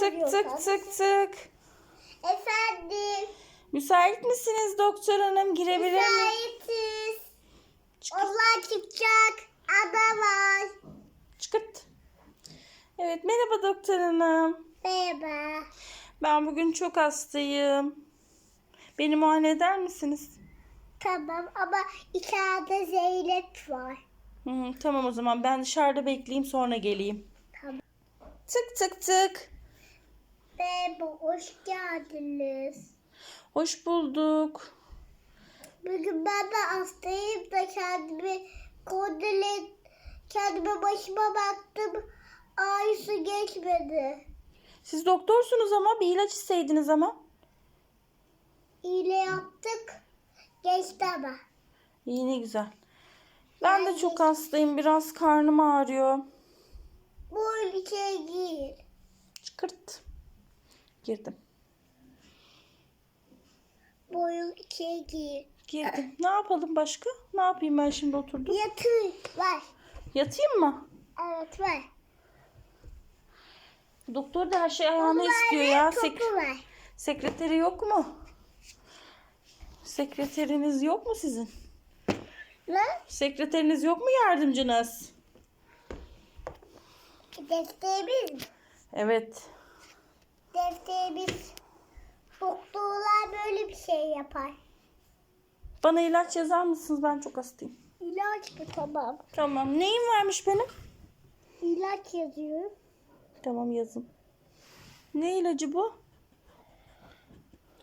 Tık tık tık tık. Efendim. Müsait misiniz doktor hanım? Girebilir miyim? Müsaitiz. Onlar çıkacak. Ada var. Çıkırt. Evet merhaba doktor hanım. Merhaba. Ben bugün çok hastayım. Beni muayene eder misiniz? Tamam ama içeride Zeynep var. Hı, tamam o zaman ben dışarıda bekleyeyim sonra geleyim. Tamam. Tık tık tık. Merhaba, hoş geldiniz. Hoş bulduk. Bugün ben de hastayım da kendimi kontrol et, kendime başıma baktım. Ağrısı geçmedi. Siz doktorsunuz ama bir ilaç isteydiniz ama. İğne yaptık. Geçti ama. İyi ne güzel. Ben de Yani- çok hastayım. Biraz karnım ağrıyor. Bu ülkeye gir. Çıkırt. Girdim. Ülkeye gir. Girdim. Ne yapalım başka? Ne yapayım ben şimdi oturdum? Yatır. Var. Yatayım mı? Evet var. Doktor da her şey ayağına Var istiyor ya. Sek- var. sekreteri yok mu? Sekreteriniz yok mu sizin? Ne? Sekreteriniz yok mu yardımcınız? Defterimiz mi? Evet. Defterimiz. Doktorlar böyle bir şey yapar. Bana ilaç yazar mısınız? Ben çok hastayım. İlaç mı? Tamam. Tamam. Neyim varmış benim? İlaç yazıyorum. Tamam yazın. Ne ilacı bu?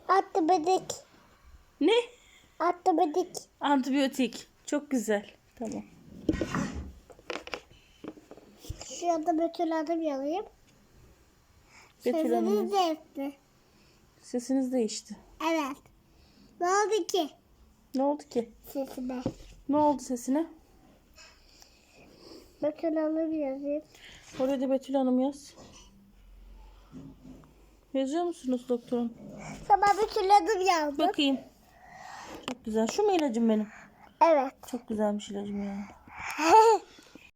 Antibiyotik. Ne? Antibiyotik. Antibiyotik. Çok güzel. Tamam. Şurada Betül adım yazayım. Betül Hanım. Sözünüz değişti. Sesiniz değişti. Ne oldu ki Ne oldu ki? sesime? Ne oldu sesine? Betül adım yazayım. Oraya da Betül Hanım yaz. Yazıyor musunuz doktorum? Tamam Betül adım yazdım. Bakayım. Çok güzel. Şu mu ilacım benim? Evet. Çok güzelmiş ilacım ya.